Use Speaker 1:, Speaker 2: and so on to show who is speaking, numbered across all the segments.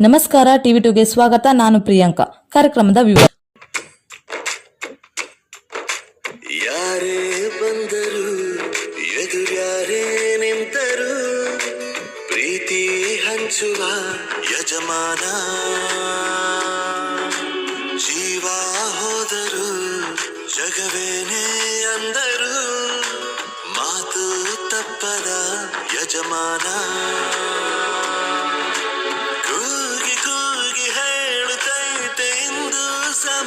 Speaker 1: ನಮಸ್ಕಾರ, ಟಿವಿ ಟುಗೆ ಸ್ವಾಗತ. ನಾನು ಪ್ರಿಯಾಂಕಾ. ಕಾರ್ಯಕ್ರಮದ ವಿವರ.
Speaker 2: ಯಾರೇ ಬಂದರು, ಎದುರ್ಯಾರೇ ನಿಂತರು, ಪ್ರೀತಿ ಹಂಚುವ ಯಜಮಾನ. ಜೀವ ಹೋದರು, ಜಗವೇನೇ ಅಂದರು, ಮಾತು ತಪ್ಪದ ಯಜಮಾನ.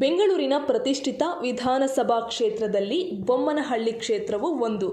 Speaker 3: ಬೆಂಗಳೂರಿನ ಪ್ರತಿಷ್ಠಿತ ವಿಧಾನಸಭಾ ಕ್ಷೇತ್ರದಲ್ಲಿ ಬೊಮ್ಮನಹಳ್ಳಿ ಕ್ಷೇತ್ರವು ಒಂದು.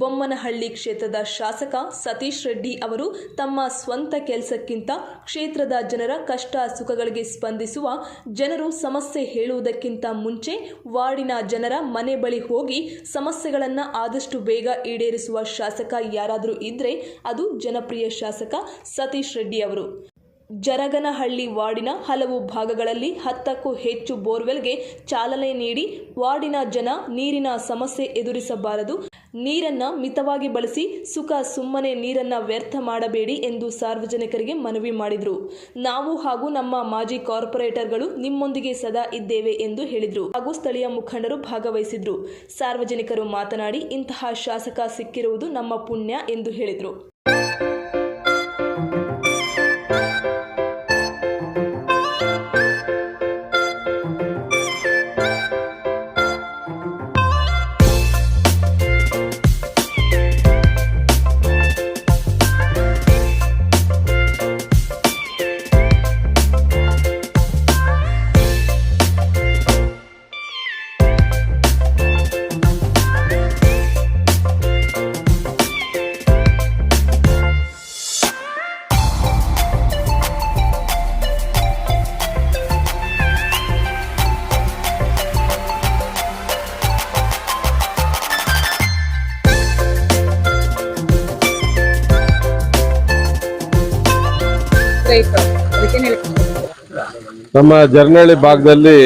Speaker 3: ಬೊಮ್ಮನಹಳ್ಳಿ ಕ್ಷೇತ್ರದ ಶಾಸಕ ಸತೀಶ್ ರೆಡ್ಡಿ ಅವರು ತಮ್ಮ ಸ್ವಂತ ಕೆಲಸಕ್ಕಿಂತ ಕ್ಷೇತ್ರದ ಜನರ ಕಷ್ಟ ಸುಖಗಳಿಗೆ ಸ್ಪಂದಿಸುವ, ಜನರು ಸಮಸ್ಯೆ ಹೇಳುವುದಕ್ಕಿಂತ ಮುಂಚೆ ವಾರ್ಡಿನ ಜನರ ಮನೆ ಬಳಿ ಹೋಗಿ ಸಮಸ್ಯೆಗಳನ್ನು ಆದಷ್ಟು ಬೇಗ ಈಡೇರಿಸುವ ಶಾಸಕ ಯಾರಾದರೂ ಇದ್ದರೆ ಅದು ಜನಪ್ರಿಯ ಶಾಸಕ ಸತೀಶ್ ರೆಡ್ಡಿ ಅವರು. ಜರಗನಹಳ್ಳಿ ವಾರ್ಡಿನ ಹಲವು ಭಾಗಗಳಲ್ಲಿ ಹತ್ತಕ್ಕೂ ಹೆಚ್ಚು ಬೋರ್ವೆಲ್ಗೆ ಚಾಲನೆ ನೀಡಿ ವಾರ್ಡಿನ ಜನ ನೀರಿನ ಸಮಸ್ಯೆ ಎದುರಿಸಬಾರದು. ನೀರನ್ನ ಮಿತವಾಗಿ ಬಳಸಿ ಸುಖ ಸುಮ್ಮನೆ ನೀರನ್ನ ವ್ಯರ್ಥ ಮಾಡಬೇಡಿ ಎಂದು ಸಾರ್ವಜನಿಕರಿಗೆ ಮನವಿ ಮಾಡಿದರು. ನಾವು ಹಾಗೂ ನಮ್ಮ ಮಾಜಿ ಕಾರ್ಪೊರೇಟರ್ಗಳು ನಿಮ್ಮೊಂದಿಗೆ ಸದಾ ಇದ್ದೇವೆ ಎಂದು ಹೇಳಿದರು ಹಾಗೂ ಸ್ಥಳೀಯ ಮುಖಂಡರು ಭಾಗವಹಿಸಿದ್ರು. ಸಾರ್ವಜನಿಕರು ಮಾತನಾಡಿ, ಇಂತಹ ಶಾಸಕ ಸಿಕ್ಕಿರುವುದು ನಮ್ಮ ಪುಣ್ಯ ಎಂದು ಹೇಳಿದರು.
Speaker 4: ನಮ್ಮ ಜರ್ನಳ್ಳಿ ಭಾಗದಲ್ಲಿ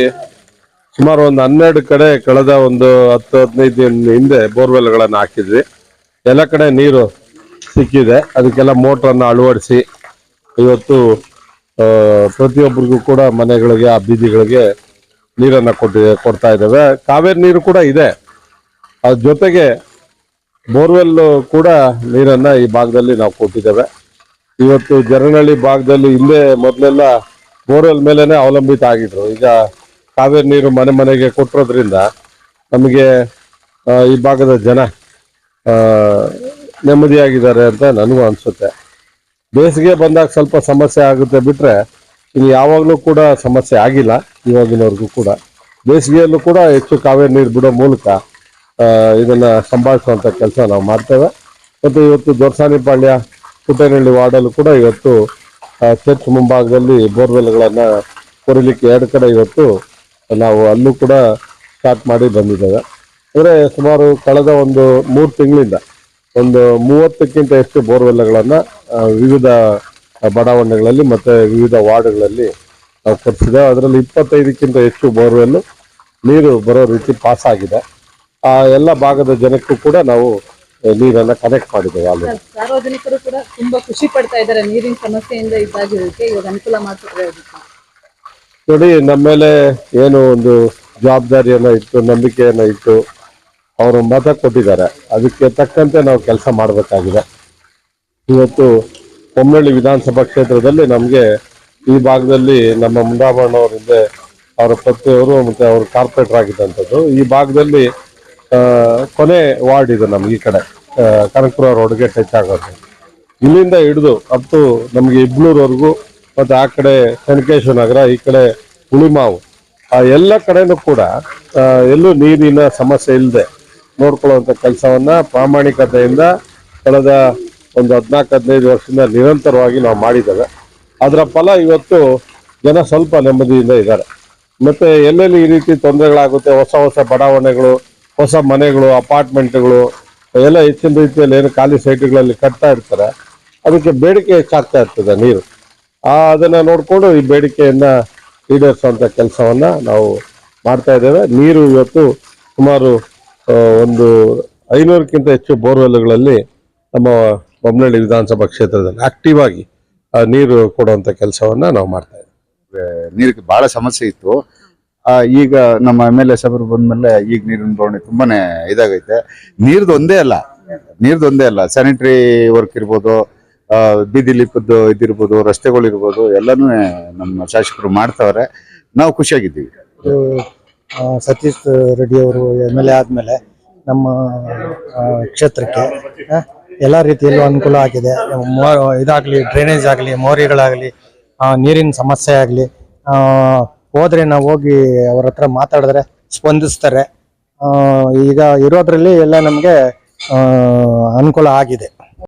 Speaker 4: ಸುಮಾರು ಒಂದು ಹನ್ನೆರಡು ಕಡೆ ಕಳೆದ ಒಂದು ಹತ್ತು, ಹದಿನೈದು ದಿನ ಹಿಂದೆ ಬೋರ್ವೆಲ್ಗಳನ್ನು ಹಾಕಿದ್ವಿ. ಎಲ್ಲ ಕಡೆ ನೀರು ಸಿಕ್ಕಿದೆ. ಅದಕ್ಕೆಲ್ಲ ಮೋಟ್ರನ್ನು ಅಳವಡಿಸಿ ಇವತ್ತು ಪ್ರತಿಯೊಬ್ಬರಿಗೂ ಕೂಡ ಮನೆಗಳಿಗೆ, ಆ ಬೀದಿಗಳಿಗೆ ನೀರನ್ನು ಕೊಟ್ಟಿದೆ ಕೊಡ್ತಾ ಇದ್ದೇವೆ. ಕಾವೇರಿ ನೀರು ಕೂಡ ಇದೆ. ಅದ್ರ ಜೊತೆಗೆ ಬೋರ್ವೆಲ್ ಕೂಡ ನೀರನ್ನ ಈ ಭಾಗದಲ್ಲಿ ನಾವು ಕೊಟ್ಟಿದ್ದೇವೆ. ಇವತ್ತು ಜರನಹಳ್ಳಿ ಭಾಗದಲ್ಲಿ ಹಿಂದೆ ಮೊದಲೆಲ್ಲ ಬೋರ್ವೆಲ್ ಮೇಲೆನೆ ಅವಲಂಬಿತ ಆಗಿದ್ರು. ಈಗ ಕಾವೇರಿ ನೀರು ಮನೆ ಮನೆಗೆ ಕೊಟ್ಟಿರೋದ್ರಿಂದ ನಮಗೆ ಈ ಭಾಗದ ಜನ ನೆಮ್ಮದಿಯಾಗಿದ್ದಾರೆ ಅಂತ ನನಗೂ ಅನಿಸುತ್ತೆ. ಬೇಸಿಗೆ ಬಂದಾಗ ಸ್ವಲ್ಪ ಸಮಸ್ಯೆ ಆಗುತ್ತೆ ಬಿಟ್ಟರೆ ಇಲ್ಲಿ ಯಾವಾಗಲೂ ಕೂಡ ಸಮಸ್ಯೆ ಆಗಿಲ್ಲ, ಇವಾಗಿನವರೆಗೂ ಕೂಡ. ಬೇಸಿಗೆಯಲ್ಲೂ ಕೂಡ ಹೆಚ್ಚು ಕಾವೇರಿ ನೀರು ಬಿಡೋ ಮೂಲಕ ಇದನ್ನು ಸಂಭಾಳಿಸುವಂಥ ಕೆಲಸ ನಾವು ಮಾಡ್ತೇವೆ. ಮತ್ತು ಇವತ್ತು ದೊರಸಾನಿಪಾಳ್ಯ ಪುಟ್ಟನಹಳ್ಳಿ ವಾರ್ಡಲ್ಲೂ ಕೂಡ ಇವತ್ತು ಚರ್ಚ್ ಮುಂಭಾಗದಲ್ಲಿ ಬೋರ್ವೆಲ್ಗಳನ್ನು ಕೊರಿಲಿಕ್ಕೆ ಎರಡು ಕಡೆ ಇವತ್ತು ನಾವು ಅಲ್ಲೂ ಕೂಡ ಸ್ಟಾರ್ಟ್ ಮಾಡಿ ಬಂದಿದ್ದೇವೆ. ಅಂದರೆ ಸುಮಾರು ಕಳೆದ ಒಂದು ಮೂರು ತಿಂಗಳಿಂದ, ಒಂದು ಮೂವತ್ತಕ್ಕಿಂತ ಹೆಚ್ಚು ಬೋರ್ವೆಲ್ಗಳನ್ನು ವಿವಿಧ ಬಡಾವಣೆಗಳಲ್ಲಿ ಮತ್ತು ವಿವಿಧ ವಾರ್ಡ್ಗಳಲ್ಲಿ ನಾವು ಕೊಡಿಸಿದ್ದೇವೆ ಅದರಲ್ಲಿ ಇಪ್ಪತ್ತೈದಕ್ಕಿಂತ ಹೆಚ್ಚು ಬೋರ್ವೆಲ್ ನೀರು ಬರೋ ರೀತಿ ಪಾಸ್ ಆಗಿದೆ ಆ, ಎಲ್ಲ ಭಾಗದ ಜನಕ್ಕೂ ಕೂಡ ನಾವು ನೀರನ್ನ ಕನೆಕ್ಟ್ ಮಾಡಿದ್ದೇವೆ ಅಲ್ಲಿ?
Speaker 5: ಸಾರ್ವಜನಿಕರು ಕೂಡ ತುಂಬಾ ಖುಷಿ ಪಡ್ತಾ ಇದ್ದಾರೆ. ನೀರಿನ ಸಮಸ್ಯೆಯಿಂದ ಇದ್ದಾಗಿರೋದಕ್ಕೆ ಇವಾಗ ಅನುಕೂಲ ಮಾಡ್ತಾರೆ
Speaker 4: ನೋಡಿ ನಮ್ಮ ಮೇಲೆ ಏನು ಒಂದು ಜವಾಬ್ದಾರಿಯನ್ನ ಇಟ್ಟು ನಂಬಿಕೆಯನ್ನ ಇಟ್ಟು ಅವರು ಮತ ಕೊಟ್ಟಿದ್ದಾರೆ. ಅದಕ್ಕೆ ತಕ್ಕಂತೆ ನಾವು ಕೆಲಸ ಮಾಡಬೇಕಾಗಿದೆ. ಇವತ್ತು ಹೊಮ್ಮಳ್ಳಿ ವಿಧಾನಸಭಾ ಕ್ಷೇತ್ರದಲ್ಲಿ ನಮಗೆ ಈ ಭಾಗದಲ್ಲಿ ನಮ್ಮ ಹಿಂದೆ ಅವರ ಪತ್ನಿಯವರು ಮತ್ತೆ ಅವರು ಕಾರ್ಪೊರೇಟರ್ ಆಗಿದ್ದಂಥದ್ದು. ಈ ಭಾಗದಲ್ಲಿ ಕೊನೆ ವಾರ್ಡ್ ಇದು ನಮ್ಗೆ ಈ ಕಡೆ. ಕನಕಪುರ ರೋಡ್ಗೆ ಟಚ್ ಆಗೋದು. ಇಲ್ಲಿಂದ ಹಿಡಿದು ಅಪ್ ಟು ನಮಗೆ ಇಬ್ನೂರ್ವರೆಗೂ ಮತ್ತೆ ಆ ಕಡೆ ಕನಕೇಶ್ವರ ನಗರ, ಈ ಕಡೆ ಹುಳಿಮಾವು. ಆ, ಎಲ್ಲ ಕಡೆನೂ ಕೂಡ ಎಲ್ಲೂ ನೀರಿನ ಸಮಸ್ಯೆ ಇಲ್ಲದೆ ನೋಡ್ಕೊಳ್ಳುವಂಥ ಕೆಲಸವನ್ನ ಪ್ರಾಮಾಣಿಕತೆಯಿಂದ ಕಳೆದ ಒಂದು ಹದಿನಾಲ್ಕು, ಹದಿನೈದು ವರ್ಷದಿಂದ ನಿರಂತರವಾಗಿ ನಾವು ಮಾಡಿದ್ದೇವೆ. ಅದರ ಫಲ ಇವತ್ತು ಜನ ಸ್ವಲ್ಪ ನೆಮ್ಮದಿಯಿಂದ ಇದ್ದಾರೆ. ಮತ್ತೆ ಎಲ್ಲೆಲ್ಲಿ ಈ ರೀತಿ ತೊಂದರೆಗಳಾಗುತ್ತೆ, ಹೊಸ ಹೊಸ ಬಡಾವಣೆಗಳು ಹೊಸ ಮನೆಗಳು, ಅಪಾರ್ಟ್ಮೆಂಟ್ಗಳು, ಎಲ್ಲ ಹೆಚ್ಚಿನ ರೀತಿಯಲ್ಲಿ ಏನು ಖಾಲಿ ಸೈಟ್ಗಳಲ್ಲಿ ಕಟ್ತಾ ಇರ್ತಾರೆ. ಅದಕ್ಕೆ ಬೇಡಿಕೆ ಹೆಚ್ಚಾಗ್ತಾ ಇರ್ತದೆ ನೀರು. ಆ, ಅದನ್ನು ನೋಡಿಕೊಂಡು ಈ ಬೇಡಿಕೆಯನ್ನು ಈಡೇರಿಸುವಂಥ ಕೆಲಸವನ್ನು ನಾವು ಮಾಡ್ತಾ ಇದ್ದೇವೆ. ನೀರು ಇವತ್ತು ಸುಮಾರು ಒಂದು ಐನೂರಕ್ಕಿಂತ ಹೆಚ್ಚು ಬೋರ್ವೆಲ್ಗಳಲ್ಲಿ ನಮ್ಮ ಬೊಮ್ಮನಹಳ್ಳಿ ವಿಧಾನಸಭಾ ಕ್ಷೇತ್ರದಲ್ಲಿ ಆಕ್ಟಿವ್ ಆಗಿ ನೀರು ಕೊಡುವಂಥ ಕೆಲಸವನ್ನು ನಾವು ಮಾಡ್ತಾ ಇದ್ದೇವೆ.
Speaker 6: ನೀರಿಗೆ ಭಾಳ ಸಮಸ್ಯೆ ಇತ್ತು. ಈಗ ನಮ್ಮ ಎಂ ಎಲ್ ಎ ಸಾಹೇಬರು ಬಂದ್ಮೇಲೆ ಈಗ ನೀರಿನ ಬವಣೆ ತುಂಬಾನೇ ಇದಾಗೈತೆ. ನೀರ್ದು ಒಂದೇ ಅಲ್ಲ. ನೀರ್ದು ಒಂದೇ ಅಲ್ಲ. ಸ್ಯಾನಿಟರಿ ವರ್ಕ್ ಇರ್ಬೋದು ಬೀದಿ ಲಿಪದ್ದು ಇದಿರ್ಬೋದು, ರಸ್ತೆಗಳಿರ್ಬೋದು, ಎಲ್ಲಾನು ನಮ್ಮ ಶಾಸಕರು ಮಾಡ್ತಾವ್ರೆ. ನಾವು ಖುಷಿಯಾಗಿದ್ದೀವಿ.
Speaker 7: ಸತೀಶ್ ರೆಡ್ಡಿ ಅವರು ಎಂ ಎಲ್ ಎ ಆದಮೇಲೆ ನಮ್ಮ ಕ್ಷೇತ್ರಕ್ಕೆ ಎಲ್ಲ ರೀತಿಯಲ್ಲೂ ಅನುಕೂಲ ಆಗಿದೆ. ಇದಾಗಲಿ ಡ್ರೈನೇಜ್ ಆಗಲಿ, ಮೋರಿಗಳಾಗಲಿ ನೀರಿನ ಸಮಸ್ಯೆ ಆಗಲಿ ಹೋದ್ರೆ ನಾವು ಹೋಗಿ ಅವ್ರ ಹತ್ರ ಮಾತಾಡಿದ್ರೆ ಸ್ಪಂದಿಸ್ತಾರೆ. ಈಗ ಇರೋದ್ರಲ್ಲಿ ಎಲ್ಲ ನಮಗೆ ಅನುಕೂಲ ಆಗಿದೆ.